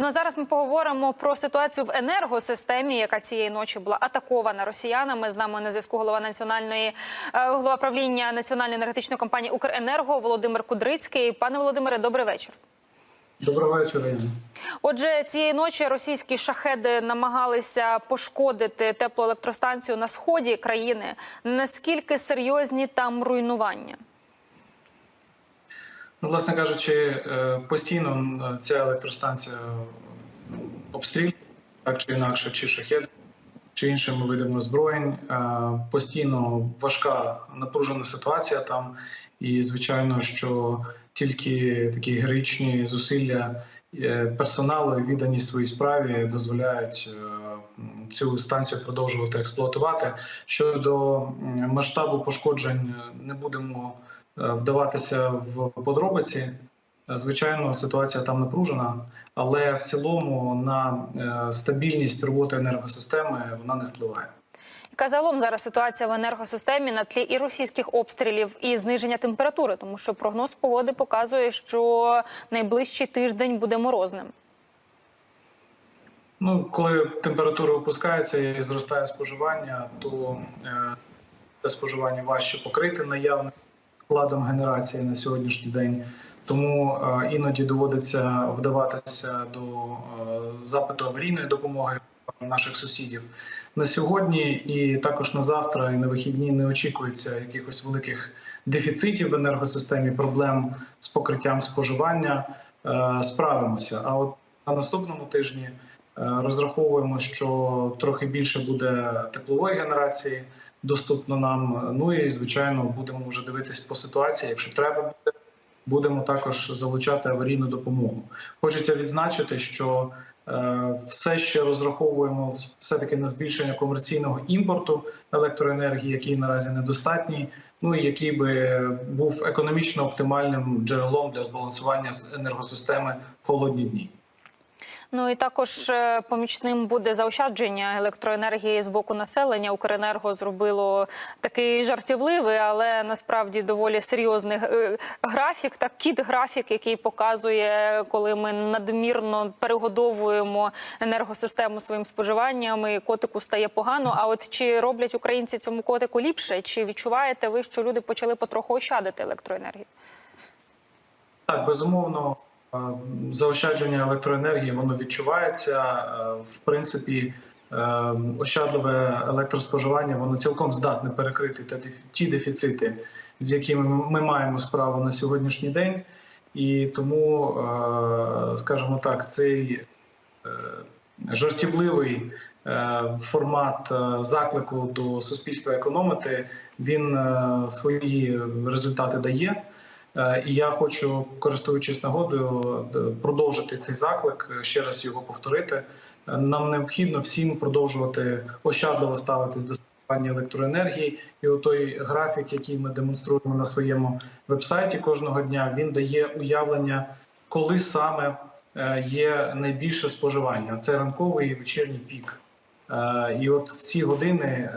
Ну а зараз ми поговоримо про ситуацію в енергосистемі, яка цієї ночі була атакована росіянами. З нами на зв'язку голова національної е, голова правління національної енергетичної компанії Укренерго Володимир Кудрицький. Пане Володимире, добрий вечір. Доброго вечора. Отже, цієї ночі російські шахеди намагалися пошкодити теплоелектростанцію на сході країни. Наскільки серйозні там руйнування? Ну, власне кажучи, е, постійно ця електростанція обстрілює так чи інакше, чи шахет, чи іншими видами озброєнь. Е, Постійно важка напружена ситуація там, і звичайно, що тільки такі героїчні зусилля е, персоналу і відданість своїй справі дозволяють цю станцію продовжувати експлуатувати. Щодо масштабу пошкоджень, не будемо вдаватися в подробиці. Е, Звичайно, ситуація там напружена, але в цілому на е, стабільність роботи енергосистеми вона не впливає. Яка загалом зараз ситуація в енергосистемі на тлі і російських обстрілів, і зниження температури, тому що прогноз погоди показує, що найближчий тиждень буде морозним. Ну, коли температура опускається і зростає споживання, то е, це споживання важче покрити наявним складом генерації на сьогоднішній день. Тому е, іноді доводиться вдаватися до е, запиту аварійної допомоги наших сусідів. На сьогодні і також на завтра, і на вихідні не очікується якихось великих дефіцитів в енергосистемі, проблем з покриттям споживання. Е, Справимося. А от на наступному тижні розраховуємо, що трохи більше буде теплової генерації доступно нам. Ну і звичайно будемо вже дивитись по ситуації. Якщо треба буде, будемо також залучати аварійну допомогу. Хочеться відзначити, що е, все ще розраховуємо все таки на збільшення комерційного імпорту електроенергії, який наразі недостатній. Ну і який би був економічно оптимальним джерелом для збалансування енергосистеми в холодні дні. Ну і також е, помічним буде заощадження електроенергії з боку населення. Укренерго зробило такий жартівливий, але насправді доволі серйозний е, графік. Так, кіт графік, який показує, коли ми надмірно перегодовуємо енергосистему своїм споживанням, і котику стає погано. А от чи роблять українці цьому котику ліпше? Чи відчуваєте ви, що люди почали потроху ощадити електроенергію? Так, безумовно, заощадження електроенергії воно відчувається. Е, В принципі, е, ощадливе електроспоживання воно цілком здатне перекрити ті дефіцити, з якими ми маємо справу на сьогоднішній день. І тому, е, скажімо так, цей е, жартівливий е, формат е, заклику до суспільства економити, він е, свої результати дає. Е, І я хочу, користуючись нагодою, продовжити цей заклик, е, ще раз його повторити. Е, Нам необхідно всім продовжувати ощадливо ставитись до споживання електроенергії. І отой графік, який ми демонструємо на своєму вебсайті кожного дня, він дає уявлення, коли саме є найбільше споживання. Це ранковий і вечірній пік. І от в ці години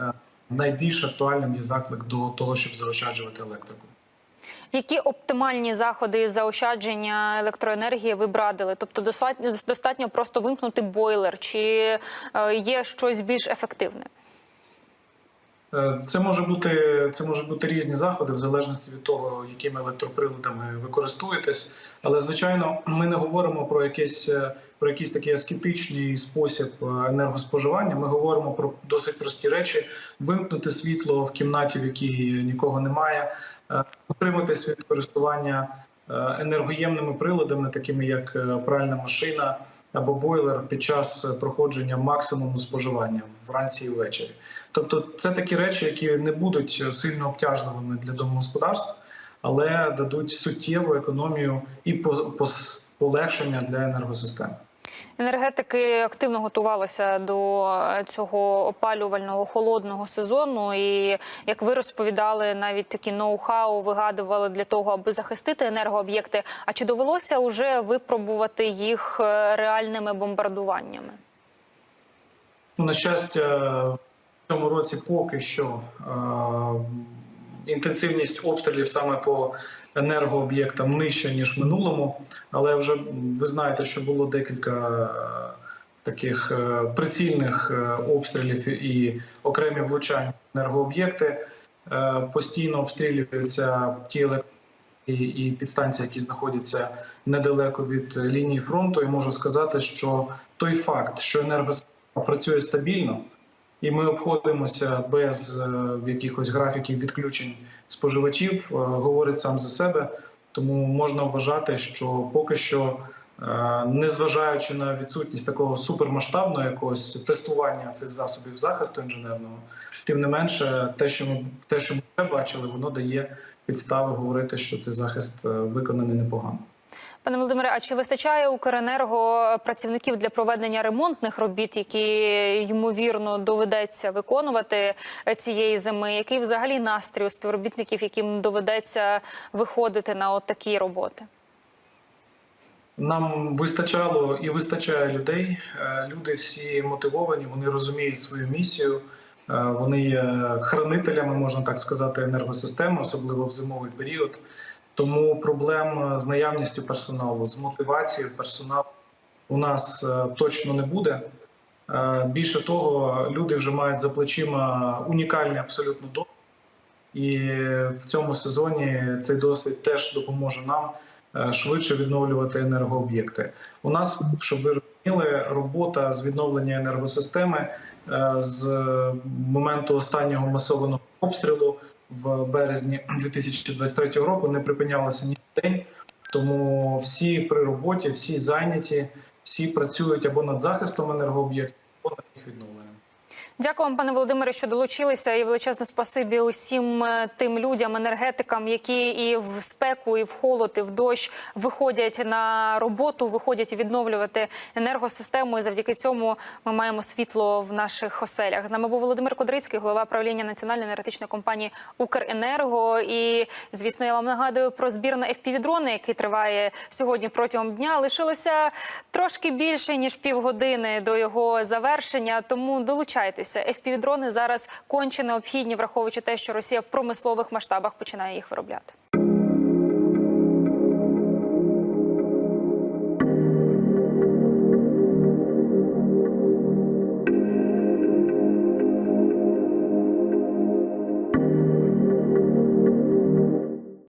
найбільш актуальним є заклик до того, щоб заощаджувати електрику. Які оптимальні заходи заощадження електроенергії ви б? Тобто достатньо просто вимкнути бойлер, чи е, є щось більш ефективне? Е, Це може бути це можуть бути різні заходи в залежності від того, якими електроприладами ви користуєтесь. Але звичайно, ми не говоримо про якийсь е, про якийсь такий аскетичний спосіб е, енергоспоживання. Ми говоримо про досить прості речі: вимкнути світло в кімнаті, в якій нікого немає, е, утриматись від користування е, енергоємними приладами, такими як пральна машина або бойлер під час проходження максимуму споживання вранці і ввечері. Тобто, це такі речі, які не будуть сильно обтяжливими для домогосподарств, але дадуть суттєву економію і по- полегшення для енергосистеми. Енергетики активно готувалися до е, цього опалювального холодного сезону. І як ви розповідали, навіть такі ноу-хау вигадували для того, аби захистити енергооб'єкти. А чи довелося вже випробувати їх е, реальними бомбардуваннями? На щастя, в цьому році поки що е, інтенсивність обстрілів саме по енергооб'єктам нижча ніж в минулому. Але вже ви знаєте, що було декілька е, таких е, прицільних е, обстрілів і окремі влучання енергооб'єкти. Постійно обстрілюються ті електро і, і підстанції, які знаходяться недалеко від лінії фронту. І можу сказати, що той факт, що енергосистема працює стабільно, і ми обходимося без е, якихось графіків відключень споживачів, е, говорить сам за себе. Тому можна вважати, що поки що, е, незважаючи на відсутність такого супермасштабного якогось тестування цих засобів захисту інженерного, тим не менше, те, що ми те, що ми бачили, воно дає підстави говорити, що цей захист виконаний непогано. Пане Володимире, а чи вистачає Укренерго працівників для проведення ремонтних робіт, які ймовірно доведеться виконувати цієї зими? Який взагалі настрій у співробітників, яким доведеться виходити на от такі роботи? Нам вистачало і вистачає людей. Е, Люди всі мотивовані, вони розуміють свою місію. Е, Вони є хранителями, можна так сказати, енергосистеми, особливо в зимовий період. Тому проблем з наявністю персоналу, з мотивацією персоналу у нас е, точно не буде. Е, Більше того, люди вже мають за плечима унікальний абсолютно досвід. І в цьому сезоні цей досвід теж допоможе нам е, швидше відновлювати енергооб'єкти. У нас, щоб ви розуміли, робота з відновлення енергосистеми е, з моменту останнього масованого обстрілу в березні 2023 року не припинялася ні день. Тому всі при роботі, всі зайняті, всі працюють або над захистом енергооб'єктів, або над їх відновленням. Дякую вам, пане Володимире, що долучилися, і величезне спасибі усім е, тим людям, енергетикам, які і в спеку, і в холод, і в дощ виходять на роботу, виходять відновлювати енергосистему. І завдяки цьому ми маємо світло в наших оселях. З нами був Володимир Кудрицький, голова правління національної енергетичної компанії Укренерго. І звісно, я вам нагадую про збір на FPV-дрони, який триває сьогодні протягом дня. Лишилося трошки більше ніж півгодини до його завершення. Тому долучайтеся. FPV-дрони зараз конче необхідні, враховуючи те, що Росія в промислових масштабах починає їх виробляти.